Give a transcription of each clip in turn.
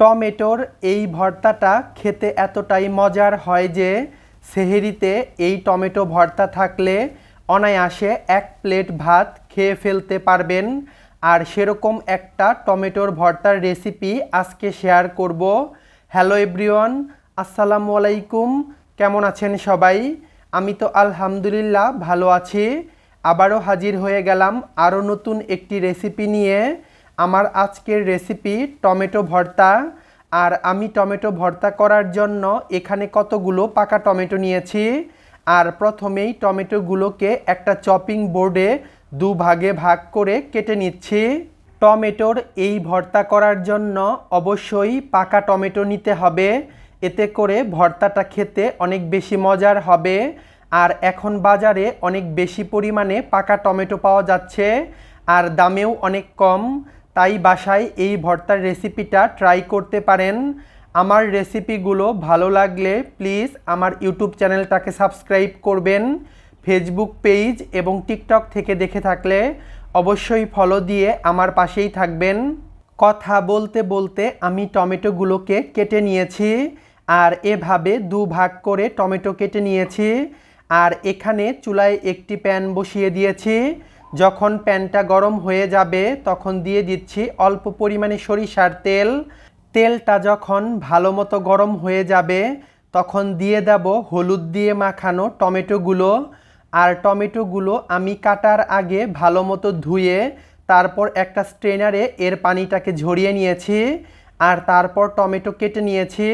টমেটোর এই ভর্তাটা খেতে এতটাই মজার হয় যে সেহেরিতে এই টমেটো ভর্তা থাকলে অনায়াসে এক প্লেট ভাত খেয়ে ফেলতে পারবেন। আর সেরকম একটা টমেটোর ভর্তার রেসিপি আজকে শেয়ার করব। হ্যালো এভরিওয়ান, আসসালামু আলাইকুম। কেমন আছেন সবাই? আমি তো আলহামদুলিল্লাহ ভালো আছি। আবারও হাজির হয়ে গেলাম আরও নতুন একটি রেসিপি নিয়ে। আমার আজকের রেসিপি টমেটো ভর্তা। আর আমি টমেটো ভর্তা করার জন্য এখানে কতগুলো পাকা টমেটো নিয়েছি। আর প্রথমেই টমেটোগুলোকে একটা চপিং বোর্ডে দু ভাগে ভাগ করে কেটে নিচ্ছি। টমেটোর এই ভর্তা করার জন্য অবশ্যই পাকা টমেটো নিতে হবে। এতে করে ভর্তাটা খেতে অনেক বেশি মজার হবে। আর এখন বাজারে অনেক বেশি পরিমাণে পাকা টমেটো পাওয়া যাচ্ছে। আর দামেও অনেক কম। তাই বাসায় এই ভর্তার রেসিপিটা ট্রাই করতে পারেন। আমার রেসিপিগুলো ভালো লাগলে প্লিজ আমার ইউটিউব চ্যানেলটাকে সাবস্ক্রাইব করবেন। ফেসবুক পেজ এবং টিকটক থেকে দেখে থাকলে অবশ্যই ফলো দিয়ে আমার পাশেই থাকবেন। কথা বলতে বলতে আমি টমেটোগুলোকে কেটে নিয়েছি আর এভাবে দু ভাগ করে টমেটো কেটে নিয়েছি। আর এখানে চুলায় একটি প্যান বসিয়ে দিয়েছি। যখন প্যানটা গরম হয়ে যাবে, তখন দিয়ে দিচ্ছি অল্প পরিমাণে সরিষার তেল। তেলটা যখন ভালো মতো গরম হয়ে যাবে, তখন দিয়ে দেব হলুদ দিয়ে মাখানো টমেটোগুলো। আর টমেটোগুলো আমি কাটার আগে ভালো মতো ধুয়ে, তারপর একটা স্ট্রেনারে এর পানিটাকে ঝরিয়ে নিয়েছি। আর তারপর টমেটো কেটে নিয়েছি।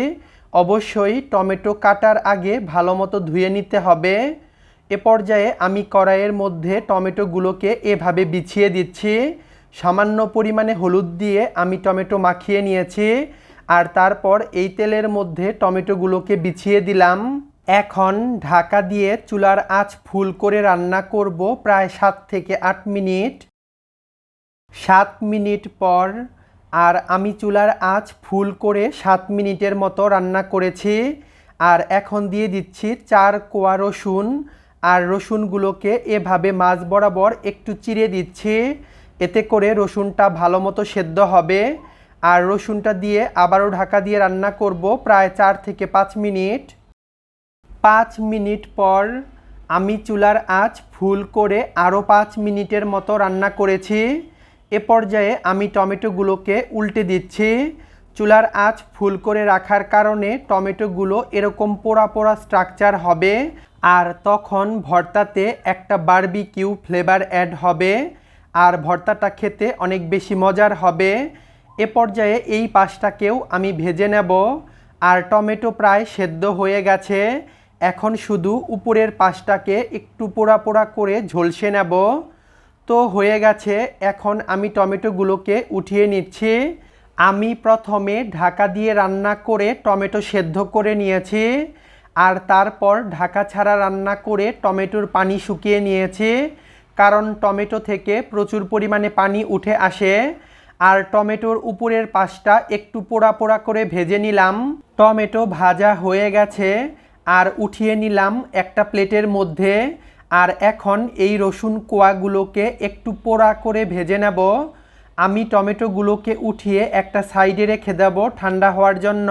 অবশ্যই টমেটো কাটার আগে ভালো মতো ধুয়ে নিতে হবে। এ পর্যায়ে আমি কড়াইয়ের মধ্যে টমেটোগুলোকে এভাবে বিছিয়ে দিচ্ছি। সামান্য পরিমাণে হলুদ দিয়ে আমি টমেটো মাখিয়ে নিয়েছি আর তারপর এই তেলের মধ্যে টমেটোগুলোকে বিছিয়ে দিলাম। এখন ঢাকা দিয়ে চুলার আঁচ ফুল করে রান্না করব প্রায় সাত থেকে আট মিনিট। সাত মিনিট পর আর আমি চুলার আঁচ ফুল করে সাত মিনিটের মতো রান্না করেছি। আর এখন দিয়ে দিচ্ছি চার কোয়া রসুন আর রসুনগুলোকে এভাবে মাছ বরাবর একটু চিড়ে দিচ্ছি। এতে করে রসুনটা ভালো মতো সেদ্ধ হবে। আর রসুনটা দিয়ে আবারও ঢাকা দিয়ে রান্না করব প্রায় চার থেকে পাঁচ মিনিট। পাঁচ মিনিট পর আমি চুলার আঁচ ফুল করে আরও পাঁচ মিনিটের মতো রান্না করেছি। এ পর্যায়ে আমি টমেটোগুলোকে উল্টে দিচ্ছি। চুলার আঁচ ফুল করে রাখার কারণে টমেটোগুলো এরকম পোড়া পোড়া স্ট্রাকচার হবে। আর তখন ভর্তাতে একটা বারবিকিউ ফ্লেভার অ্যাড হবে। আর ভর্তাটা খেতে অনেক বেশি মজার হবে। এ পর্যায়ে এই পাশটাকেও আমি ভেজে নেব। আর টমেটো প্রায় সেদ্ধ হয়ে গেছে। এখন শুধু উপরের পাশটাকে একটু পোড়া পোড়া করে ঝলসে নেব। তো হয়ে গেছে, এখন আমি টমেটোগুলোকে উঠিয়ে নিচ্ছি। আমি প্রথমে ঢাকা দিয়ে রান্না করে টমেটো সেদ্ধ করে নিয়েছি, আর তারপর ঢাকা ছাড়া রান্না করে টমেটোর পানি শুকিয়ে নিয়েছি, কারণ টমেটো থেকে প্রচুর পরিমাণে পানি উঠে আসে, আর টমেটোর উপরের পাশটা একটু পোড়া পোড়া করে ভেজে নিলাম। টমেটো ভাজা হয়ে গেছে, আর উঠিয়ে নিলাম একটা প্লেটের মধ্যে, আর এখন এই রসুন কোয়াগুলোকে একটু পোড়া করে ভেজে নেব। আমি টমেটোগুলোকে উঠিয়ে একটা সাইডে রেখে দেব ঠান্ডা হওয়ার জন্য।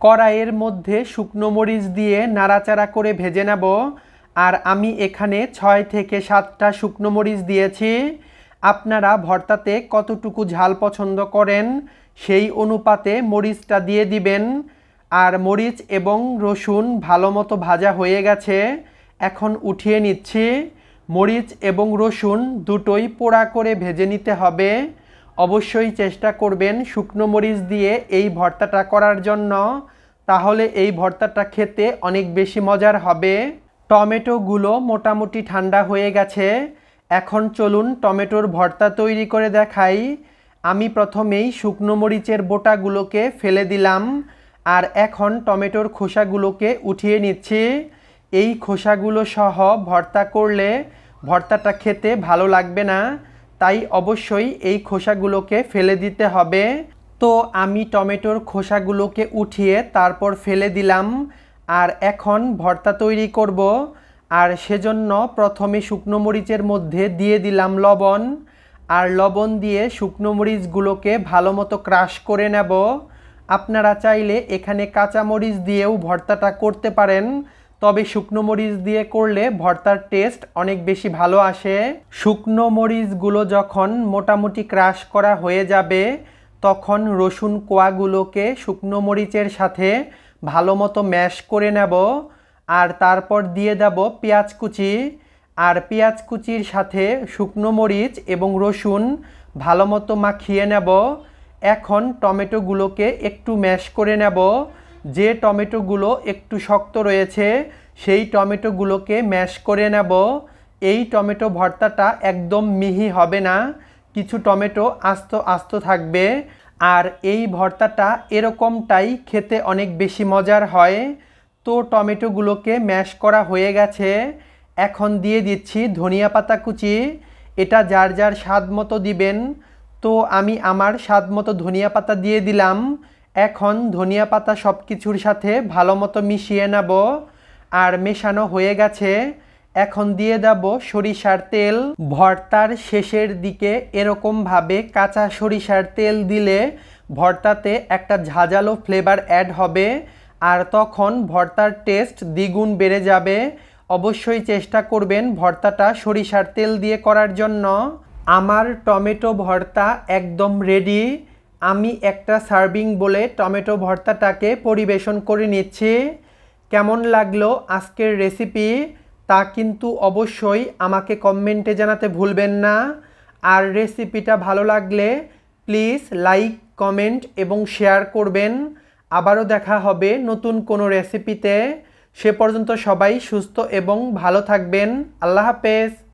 কড়াইয়ের মধ্যে শুকনো মরিচ দিয়ে নাড়াচাড়া করে ভেজে নেব। আর আমি এখানে ছয় থেকে সাতটা শুকনো মরিচ দিয়েছি। আপনারা ভর্তাতে কতটুকু ঝাল পছন্দ করেন, সেই অনুপাতে মরিচটা দিয়ে দিবেন। আর মরিচ এবং রসুন ভালো মতো ভাজা হয়ে গেছে, এখন উঠিয়ে নিচ্ছি। মরিচ এবং রসুন দুটোই পোড়া করে ভেজে নিতে হবে। অবশ্যই চেষ্টা করবেন শুকনো মরিচ দিয়ে এই ভর্তাটা করার জন্য। তাহলে এই ভর্তাটা খেতে অনেক বেশি মজার হবে। টমেটোগুলো মোটামুটি ঠান্ডা হয়ে গেছে। এখন চলুন টমেটোর ভর্তা তৈরি করে দেখাই। আমি প্রথমেই শুকনো মরিচের বোটাগুলোকে ফেলে দিলাম। আর এখন টমেটোর খোসাগুলোকে উঠিয়ে নিচ্ছি। এই খোসাগুলো সহ ভর্তা করলে ভর্তাটা খেতে ভালো লাগবে না। তাই অবশ্যই এই খোসাগুলোকে ফেলে দিতে হবে। তো আমি টমেটোর খোসাগুলোকে উঠিয়ে তারপর ফেলে দিলাম। আর এখন ভর্তা তৈরি করব। আর সেজন্য প্রথমে শুকনো মরিচের মধ্যে দিয়ে দিলাম লবণ। আর লবণ দিয়ে শুকনো মরিচগুলোকে ভালো মতো ক্রাশ করে নেব। আপনারা চাইলে এখানে কাঁচামরিচ দিয়েও ভর্তাটা করতে পারেন। তবে শুকনো মরিচ দিয়ে করলে ভর্তার টেস্ট অনেক বেশি ভালো আসে। শুকনো মরিচগুলো যখন মোটামুটি ক্রাশ করা হয়ে যাবে, তখন রসুন কোয়াগুলোকে শুকনো মরিচের সাথে ভালো মতো ম্যাশ করে নেব আর তারপর দিয়ে দেব পেঁয়াজ কুচি। আর পেঁয়াজ কুচির সাথে শুকনো মরিচ এবং রসুন ভালো মতো মাখিয়ে নেব। এখন টমেটোগুলোকে একটু ম্যাশ করে নেব। যে টমেটোগুলো একটু শক্ত রয়েছে, সেই টমেটোগুলোকে ম্যাশ করে নেব। এই টমেটো ভর্তাটা একদম মিহি হবে না, কিছু টমেটো আস্ত আস্ত থাকবে। আর এই ভর্তাটা এরকমটাই খেতে অনেক বেশি মজার হয়। তো টমেটোগুলোকে ম্যাশ করা হয়ে গেছে। এখন দিয়ে দিচ্ছি ধনিয়া পাতা কুচি। এটা যার যার স্বাদ মতো দিবেন। তো আমি আমার স্বাদ মতো ধনিয়া পাতা দিয়ে দিলাম। এখন ধনিয়া পাতা সব কিছুর সাথে ভালো মতো মিশিয়ে নেব আর মেশানো হয়ে গেছে। এখন দিয়ে দেব সরিষার তেল। ভর্তার শেষের দিকে এরকমভাবে কাঁচা সরিষার তেল দিলে ভর্তাতে একটা ঝাঁঝালো ফ্লেভার অ্যাড হবে আর তখন ভর্তার টেস্ট দ্বিগুণ বেড়ে যাবে। অবশ্যই চেষ্টা করবেন ভর্তাটা সরিষার তেল দিয়ে করার জন্য। আমার টমেটো ভর্তা একদম রেডি আমি একটা সার্ভিং বলে টমেটো ভর্তাটাকে পরিবেশন করে নিচ্ছি। কেমন লাগল আজকের রেসিপি? তা কিন্তু অবশ্যই আমাকে কমেন্টে জানাতে ভুলবেন না। আর রেসিপিটা ভালো লাগলে প্লিজ লাইক, কমেন্ট এবং শেয়ার করবেন। আবারও দেখা হবে নতুন কোনো রেসিপিতে। সে পর্যন্ত সবাই সুস্থ এবং ভালো থাকবেন। আল্লাহ হাফেজ।